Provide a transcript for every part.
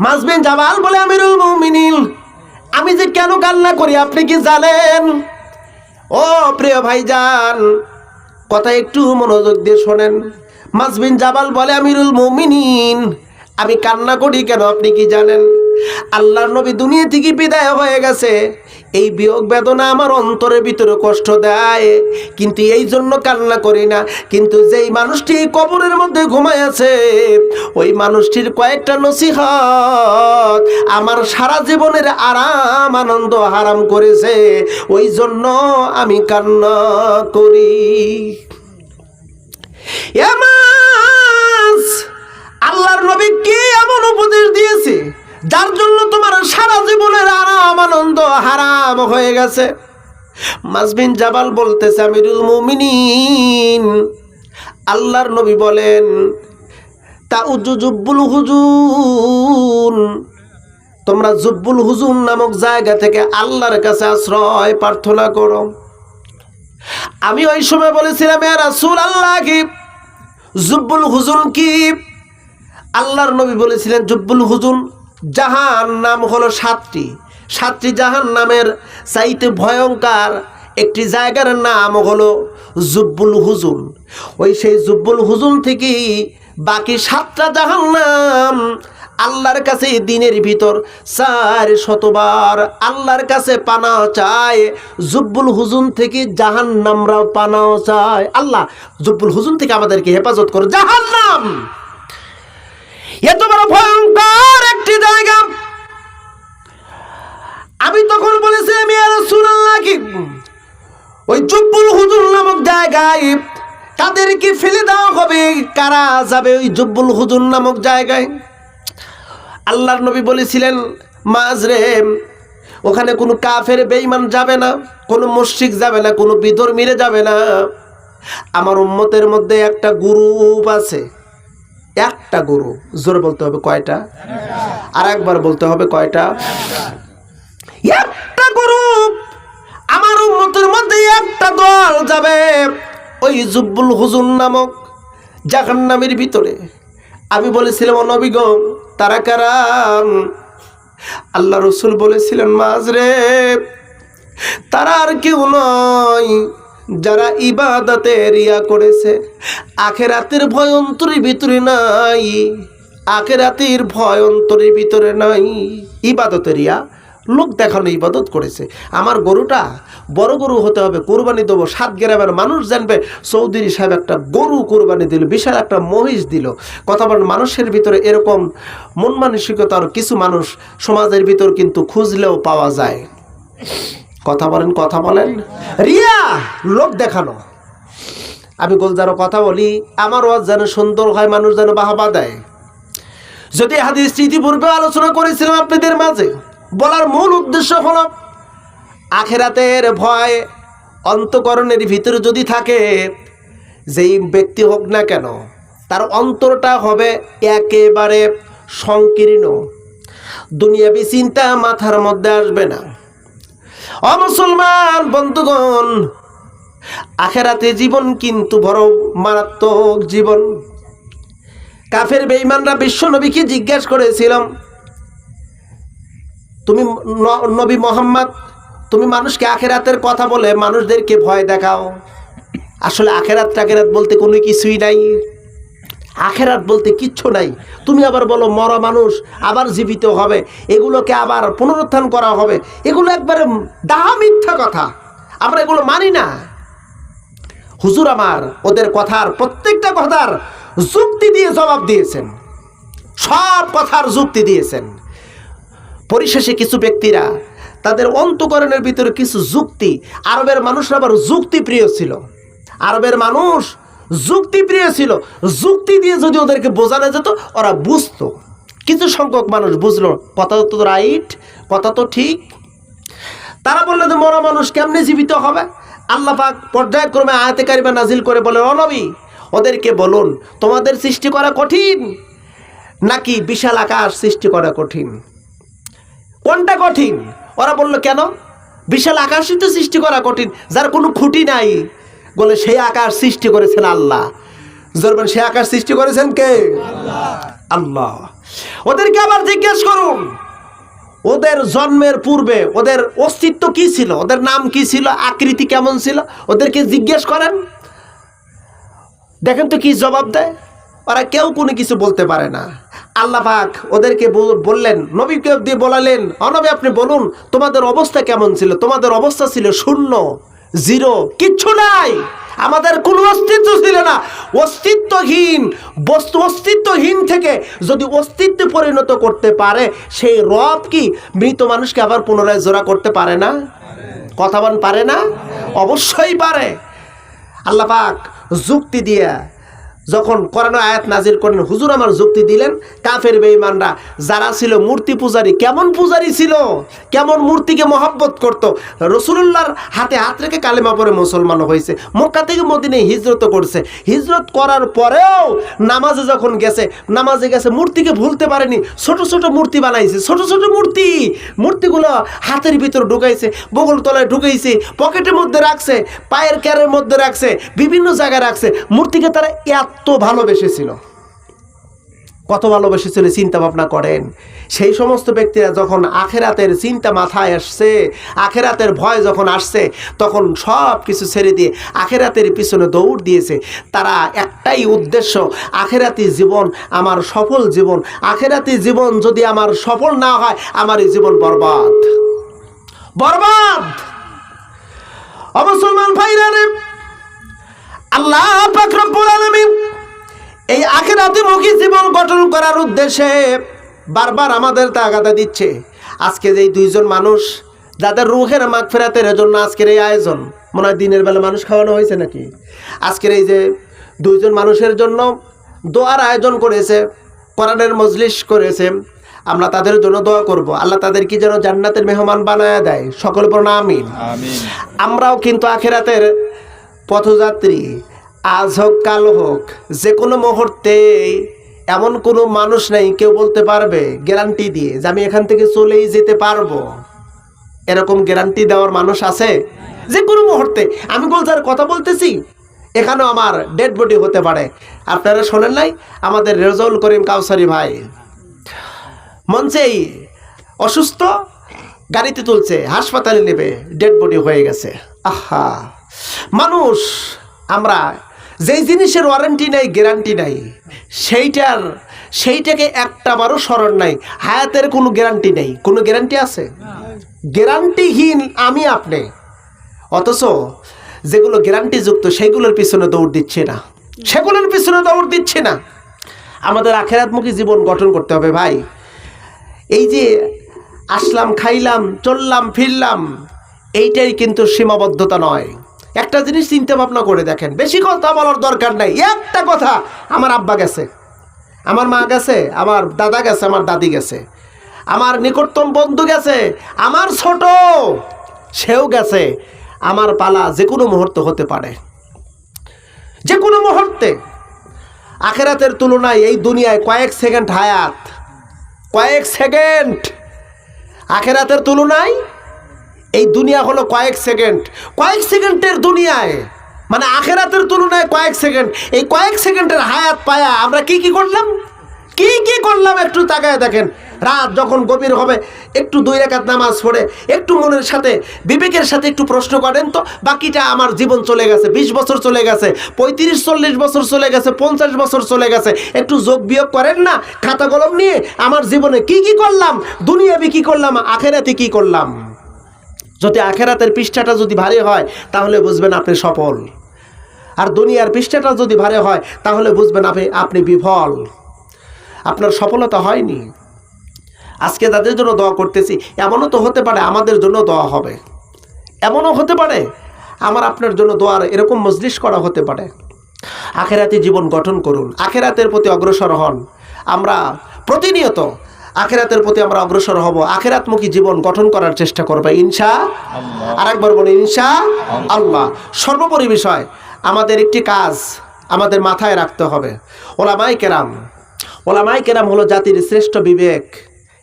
মাসবিন জামাল বলে, আমিরুল মুমিনিন, আমি যে কেন কান্না করি, আপনি কি জানেন? ও প্রিয় ভাইজান, কথা একটু মনোযোগ দিয়ে শোনেন। মাসবিন জাবাল বলে, আমিরুল মুমিনিন, আমি কান্না করি কেন, আপনি কি জানেন? আল্লাহর নবী দুনিয়া থেকে বিদায় হয়ে গেছে। এই বিয়োগ বেদনা আমার অন্তরের ভিতরে কষ্ট দেয়। কিন্তু এই জন্য কান্না করি না। কিন্তু যেই মানুষটি কবরের মধ্যে ঘুমায় আছে, ওই মানুষটির কয়েকটা নসিহত আমার সারা জীবনের আরাম, আনন্দ হারাম করেছে। ওই জন্য আমি কান্না করি। আল্লাহর নবী কি এমন উপদেশ দিয়েছে? যার জন্য তোমার সারা জীবনের আরাম, আনন্দ হারাম হয়ে গেছে। মাসবিন জাবাল বলতেছে, আমিরুল মুমিনিন। আল্লাহর নবী বলেন তা উজু জুব্বুল হুজুন। তোমরা জুব্বুল হুজুন নামক জায়গা থেকে আল্লাহর কাছে আশ্রয় প্রার্থনা করো। আমি ওই সময় বলেছিলাম রাসূল আল্লাহ কি জুব্বুল হুজুন কি? আল্লাহর নবী বলেছিলেন, জুব্বুল হুজুন জাহান নাম হলো সাতটি। সাতটি জাহান নামের চাইতে ভয়ঙ্কর একটি জায়গার নাম হলো জুব্বুল হুজুন। ওই সেই জুব্বুল হুজুন থেকেই বাকি সাতটা জাহান নাম আল্লাহর কাছে দিনের ভিতর চার শতবার আল্লাহর কাছে পানাও চায়, জুব্বুল হুজুন থেকে জাহান নামরাও পানাও চায়। আল্লাহ, জুব্বুল হুজুন থেকে আমাদেরকে হেফাজত করো। জাহান নাম এত বড় ভয়ঙ্কর একটি জায়গা আমি তখন বলেছি, আমি আর কি? ওই জব্বুল হুজুর নামক জায়গায় তাদেরকে ফেলে দেওয়া হবে। কারা যাবে ওই জব্বুল হুজুর নামক জায়গায়? আল্লাহর নবী বলেছিলেন মাজরে ওখানে কোনো কাফের বেঈমান যাবে না, কোনো মুশরিক যাবে না, কোনো বিধর্মীরে যাবে না। আমার উম্মতের মধ্যে একটা গ্রুপ আছে। একটা গরু জোরে বলতে হবে কয়টা? আর একবার বলতে হবে কয়টা? একটা গরু আমার উম্মতের মধ্যে একটা দল যাবে, ওই জুব্বুল হুজুন নামক জাহান্নামের ভিতরে। আমি বলেছিলাম অনবিগ তারা কারাম আল্লাহ রসুল বলেছিলেন মাঝরে তারা আর কেউ নয়, যারা ইবাদতে রিয়া করেছে। আখেরাতের ভয় অন্তরের ভিতরে নাই, আখেরাতের ভয় অন্তরের ভিতরে নাই ইবাদতে রিয়া লোক দেখানো ইবাদত করেছে। আমার গরুটা বড় গরু হতে হবে, কোরবানি দেবো, সাত গ্রামের মানুষ জানবে, চৌধুরী সাহেব একটা গরু কোরবানি দিল, বিশাল একটা মহিষ দিল। কথা বলেন, মানুষের ভিতরে এরকম মন মানসিকতার কিছু মানুষ সমাজের ভিতর কিন্তু খুঁজলেও পাওয়া যায়। কথা বলেন কথা বলেন। রিয়া, লোক দেখানো। আমি গোলজারও কথা বলি, আমার ওয়াজ যেন সুন্দর হয়, মানুষ যেন বাহাবা দেয়। যদি হাদিস ইতিপূর্বে আলোচনা করেছিলাম আপনাদের মাঝে বলার মূল উদ্দেশ্য হলো, আখেরাতের ভয় অন্তকরণের ভিতরে যদি থাকে, যেই ব্যক্তি হোক না কেন, তার অন্তরটা হবে একেবারে সংকীর্ণ। দুনিয়াবি চিন্তা মাথার মধ্যে আসবে না। অমুসলমান বন্ধুগণ, আখেরাতে জীবন কিন্তু বড় মারাত্মক জীবন। কাফের বেঈমানরা বিশ্ব নবীকে জিজ্ঞাসা করেছিলাম তুমি নবী মোহাম্মদ, তুমি মানুষকে আখেরাতের কথা বলে মানুষদেরকে ভয় দেখাও। আসলে আখেরাত টাকেরাত বলতে কোনো কিছুই নাই। আখেরাত বলতে কিচ্ছু নাই। তুমি আবার বলো, মরা মানুষ আবার জীবিত হবে। এগুলোকে আবার পুনরুত্থান করা হবে। এগুলো একবারে ডাহা মিথ্যা কথা। আমরা এগুলো মানি না। হুজুর আমার ওদের কথার প্রত্যেকটা কথার যুক্তি দিয়ে জবাব দিয়েছেন। সব কথার যুক্তি দিয়েছেন। পরিশেষে কিছু ব্যক্তিরা তাদের অন্তকরণের ভিতরে কিছু যুক্তি। আরবের মানুষরা আবার যুক্তি প্রিয় ছিল। আরবের মানুষ যুক্তি প্রিয় ছিল। যুক্তি দিয়ে যদি ওদেরকে বোঝানো যেত, ওরা বুঝতো। কিছু সংখ্যক মানুষ বুঝলো, কথা তো রাইট, কথা তো ঠিক। তারা বলল যে, মরা মানুষ কেমনে জীবিত হবে? আল্লাহ পাক পর্যায়ক্রমে আয়াতে কারিমা নাজিল করে বলে অনবী ওদেরকে বলুন, তোমাদের সৃষ্টি করা কঠিন নাকি বিশাল আকাশ সৃষ্টি করা কঠিন? কোনটা কঠিন? ওরা বলল, কেন? বিশাল আকাশই তো সৃষ্টি করা কঠিন, যার কোনো খুঁটি নাই। বলে, সেই আকাশ সৃষ্টি করেছেন আল্লাহ। জরবেন সে আকাশ সৃষ্টি করেছেন কে? আল্লাহ। ওদেরকে আবার জিজ্ঞেস করুন, ওদের জন্মের পূর্বে ওদের অস্তিত্ব কি ছিল? ওদের নাম কি ছিল? আকৃতি কেমন ছিল? ওদেরকে জিজ্ঞেস করেন। দেখেন তো কি জবাব দেয়। ওরা কেউ কোনো কিছু বলতে পারে না। আল্লাহ পাক ওদেরকে বললেন, নবীকে দিয়ে বলালেন অনবী আপনি বলুন, তোমাদের অবস্থা কেমন ছিল? তোমাদের অবস্থা ছিল শূন্য, জিরো, কিচ্ছু নাই। আমাদের কোনো অস্তিত্ব ছিল না। অস্তিত্বহীন, বস্তু অস্তিত্বহীন থেকে যদি অস্তিত্বে পরিণত করতে পারে, সেই রব কি মৃত মানুষকে আবার পুনরায় জোড়া করতে পারে না? কথা বন পারে না? অবশ্যই পারে। আল্লাহ পাক যুক্তি দিয়ে যখন কোরআন আয়াত নাজির করেন, হুজুর আমার যুক্তি দিলেন, কাফের বেঈমানরা, যারা ছিল মূর্তি পূজারী, কেমন পূজারী ছিল? কেমন মূর্তিকে মহব্বত করত? রসুল্লাহর হাতে হাত রেখে কালেমা পরে মুসলমান হয়েছে। মক্কা থেকে মদিনে হিজরত করছে। হিজরত করার পরেও নামাজে যখন গেছে, নামাজে গেছে, মূর্তিকে ভুলতে পারেনি। ছোট ছোট মূর্তি বানাইছে, ছোট ছোট মূর্তি। মূর্তিগুলো হাতের ভিতর ঢুকাইছে, বগল তলায় ঢুকাইছে, পকেটের মধ্যে রাখছে, পায়ের ক্যারের মধ্যে রাখছে, বিভিন্ন জায়গায় রাখছে। মূর্তিকে তারা এত ভালোবেসেছিল। কত ভালোবেসেছিল চিন্তা ভাবনা করেন। সেই সমস্ত ব্যক্তিরা যখন আখেরাতের চিন্তা মাথায় আসছে, আখেরাতের ভয় যখন আসছে, তখন সব কিছু ছেড়ে দিয়ে আখেরাতের পিছনে দৌড় দিয়েছে। তারা একটাই উদ্দেশ্য, আখেরাতি জীবন আমার সফল জীবন। আখেরাতি জীবন যদি আমার সফল না হয়, আমার এই জীবন বরবাদ। বরবাদ! অমুসলমান ভাইরা রে আল্লাহ পাক রব্বুল আলামিন এই আখেরাতিমুখী জীবন গঠন করার উদ্দেশ্যে বারবার আমাদের তাগাদা দিচ্ছে। আজকে যে এই দুইজন মানুষ যাদের রুহের মাগ ফেরাতের জন্য আজকের এই আয়োজন মনে হয় দিনের বেলা মানুষ খাওয়ানো হয়েছে নাকি? আজকের এই যে দুইজন মানুষের জন্য দোয়ার আয়োজন করেছে কোরআনের মজলিস করেছে আমরা তাদের জন্য দোয়া করব। আল্লাহ তাদের কি যেন জান্নাতের মেহমান বানায় দেয়। সকল পর আমিন। আমিন। আমরাও কিন্তু আখেরাতের পথযাত্রী, আজ হোক, কাল হোক যে কোনো মুহূর্তে এমন কোনো মানুষ নেই, কেউ বলতে পারবে গ্যারান্টি দিয়ে যে আমি এখান থেকে চলেই যেতে পারব। এরকম গ্যারান্টি দেওয়ার মানুষ আছে? যে কোনো মুহূর্তে। আমি বলছি কথা বলতেছি? এখানেও আমার ডেড বডি হতে পারে। আপনারা শোনেন নাই? আমাদের রেজাউল করিম কাউসারি ভাই। মঞ্চেই অসুস্থ, গাড়িতে তুলছে, হাসপাতালে নেবে ডেড বডি হয়ে গেছে। আহা! মানুষ, আমরা যেই জিনিসের ওয়ারেন্টি নাই গ্যারান্টি নাই, সেইটার, সেইটাকে একটা বারও স্মরণ নাই। হায়াতের কোনো গ্যারান্টি নেই। কোনো গ্যারান্টি আছে? গ্যারান্টিহীন আমি আপনি। অথচ যেগুলো গ্যারান্টিযুক্ত সেইগুলোর পিছনে দৌড় দিচ্ছে না। সেগুলোর পিছনে দৌড় দিচ্ছে না। আমাদের আখেরাতমুখী জীবন গঠন করতে হবে, ভাই। এই যে আসলাম, খাইলাম, চললাম, ফিরলাম, এইটাই কিন্তু সীমাবদ্ধতা নয়। একটা জিনিস চিন্তা ভাবনা করে দেখেন। বেশি কথা বলার দরকার নাই। একটা কথা, আমার আব্বা গেছে। আমার মা গেছে, আমার দাদা গেছে, আমার দাদি গেছে। আমার নিকটতম বন্ধু গেছে, আমার ছোট, সেও গেছে। আমার পালা যে কোনো মুহূর্ত হতে পারে। যে কোনো মুহূর্তে। আখেরাতের তুলনায় এই দুনিয়ায় কয়েক সেকেন্ড হায়াত। কয়েক সেকেন্ড। আখেরাতের তুলনায় এই দুনিয়া হলো কয়েক সেকেন্ড। কয়েক সেকেন্ডের দুনিয়ায়। মানে আখেরাতের তুলনায় কয়েক সেকেন্ড। এই কয়েক সেকেন্ডের হায়াত পায়া আমরা কি কি করলাম? কি কি করলাম একটু তাকায় দেখেন। রাত যখন গভীর হবে, একটু দুই রেখাত নামাজ পড়ে, একটু মনের সাথে, বিবেকের সাথে একটু প্রশ্ন করেন তো, বাকিটা আমার জীবন চলে গেছে, বিশ বছর চলে গেছে, পঁয়ত্রিশ, চল্লিশ বছর চলে গেছে, পঞ্চাশ বছর চলে গেছে। একটু যোগ বিয়োগ করেন না, খাতা কলম নিয়ে আমার জীবনে কি কি করলাম? দুনিয়াবি কি করলাম? আখেরাতে কি করলাম? যদি আখেরাতের পৃষ্ঠাটা যদি ভারী হয়, তাহলে বুঝবেন আপনি সফল। আর দুনিয়ার পৃষ্ঠাটা যদি ভারী হয়, তাহলে বুঝবেন আপনি আপনি বিফল। আপনার সফলতা হয়নি। আজকে তাদের জন্য দোয়া করতেছি, এমনও তো হতে পারে আমাদের জন্য দোয়া হবে। এমনও হতে পারে আমার আপনার জন্য দোয়ার এরকম মজলিশ করা হতে পারে। আখেরাতি জীবন গঠন করুন। আখেরাতের প্রতি অগ্রসর হন। আমরা প্রতিনিয়ত আখেরাতের প্রতি আমরা অগ্রসর হব। আখেরাতমুখী জীবন গঠন করার চেষ্টা করব ইনশা আরেকবার বলি ইনশা আল্লাহ। সর্বোপরি বিষয় আমাদের একটি কাজ আমাদের মাথায় রাখতে হবে। ওলামাই কেরাম ওলামাই কেরাম হলো জাতির শ্রেষ্ঠ বিবেক।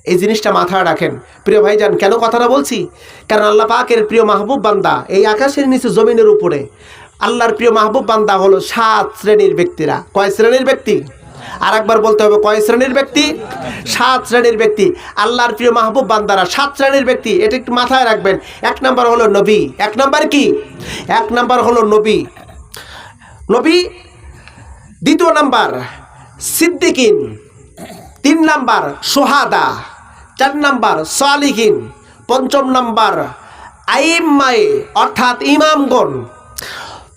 এই জিনিসটা মাথায় রাখেন। প্রিয় ভাইজান কেন কথাটা বলছি? কারণ আল্লাহ পাকের প্রিয় মাহবুব বান্দা এই আকাশের নিচে জমিনের উপরে আল্লাহর প্রিয় মাহবুব বান্দা হলো সাত শ্রেণির ব্যক্তিরা। কয় শ্রেণির ব্যক্তি? আর একবার বলতে হবে, কয় শ্রেণির ব্যক্তি? সাত শ্রেণির ব্যক্তি। আল্লাহর প্রিয় মাহবুব বান্দারা, সাত শ্রেণির ব্যক্তি। এটা একটু মাথায় রাখবেন। এক নাম্বার হলো নবী। এক নাম্বার কি? এক নাম্বার হলো নবী। নবী, দ্বিতীয় নাম্বার সিদ্দিকিন, তিন নাম্বার সোহাদা, চার নাম্বার সালিহিন, পঞ্চম নাম্বার আইম্মাই অর্থাৎ ইমামগণ,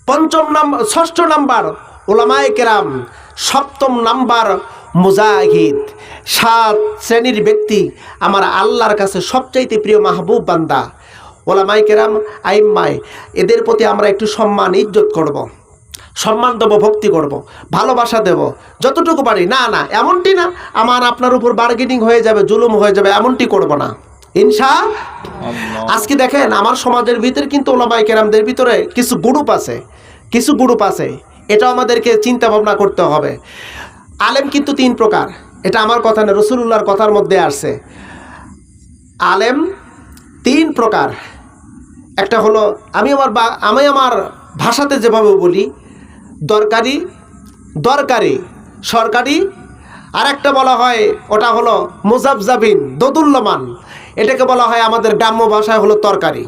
পঞ্চম নাম্বার ষষ্ঠ নাম্বার ওলামায় কেরাম সপ্তম নাম্বার মুজাহিদ। সাত শ্রেণির ব্যক্তি আমার আল্লাহর কাছে সবচাইতে প্রিয় মাহবুব বান্দা। ওলামাই কেরাম আইম্মাই এদের প্রতি আমরা একটু সম্মান ইজ্জত করব। সম্মান দেবো ভক্তি করব। ভালোবাসা দেব। যতটুকু পারি। না না এমনটি না আমার আপনার উপর বার্গেনিং হয়ে যাবে জুলুম হয়ে যাবে এমনটি করব না। ইনশা আজকে দেখেন আমার সমাজের ভিতরে কিন্তু ওলামাই কেরামদের ভিতরে কিছু গ্রুপ আছে। কিছু গ্রুপ আছে। এটা আমাদেরকে চিন্তা ভাবনা করতে হবে। আলেম কিন্তু তিন প্রকার। এটা আমার কথা না রসুল্লাহর কথার মধ্যে আসছে। আলেম তিন প্রকার। একটা হলো, আমি আমার আমি আমার ভাষাতে যেভাবে বলি, দরকারি দরকারি, সরকারি আর একটা বলা হয়, ওটা হলো মুজাবজাবিন, দোদুল্যমান। এটাকে বলা হয় আমাদের গ্রাম্য ভাষায় হলো তরকারি।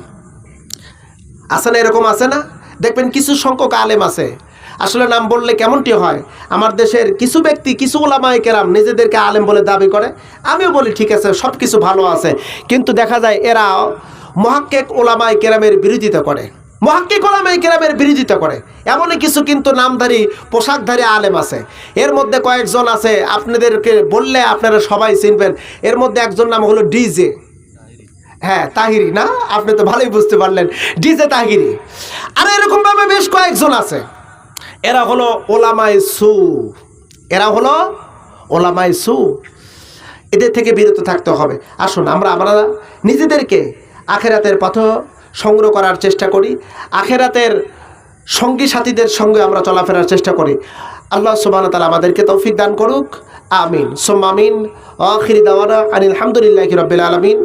আছে না এরকম আছে না? দেখবেন কিছু সংখ্যক আলেম আছে। আসলে নাম বললে কেমনটি হয়? আমার দেশের কিছু ব্যক্তি, কিছু ওলামায় কেরাম নিজেদেরকে আলেম বলে দাবি করে। আমিও বলি, ঠিক আছে সব কিছু ভালো আছে। কিন্তু দেখা যায় এরা মহাক্কেক ওলামায় কেরামের বিরোধিতা করে। মহাক্কিক ওলামায় কেরামের বিরোধিতা করে। এমনই কিছু কিন্তু নামধারী, পোশাকধারী আলেম আছে। এর মধ্যে কয়েকজন আছে, আপনাদেরকে বললে আপনারা সবাই চিনবেন। এর মধ্যে একজন নাম হলো ডিজে। হ্যাঁ তাহিরি, না? আপনি তো ভালোই বুঝতে পারলেন। ডিজে তাহিরি। আর এরকমভাবে বেশ কয়েকজন আছে। এরা হলো ওলামাই সু। এরা হলো ওলামাই সু। এদের থেকে বিরত থাকতে হবে। আসুন, আমরা আমরা নিজেদেরকে আখেরাতের পথ সংগ্রহ করার চেষ্টা করি। আখেরাতের সঙ্গী সাথীদের সঙ্গে আমরা চলাফেরার চেষ্টা করি। আল্লাহ সুবাহ তালা আমাদেরকে তৌফিক দান করুক। আমিন। সোম্মামিন আখিরি দাওয়ানা আনিল হামদুলিল্লাহ রবিল আলমিন।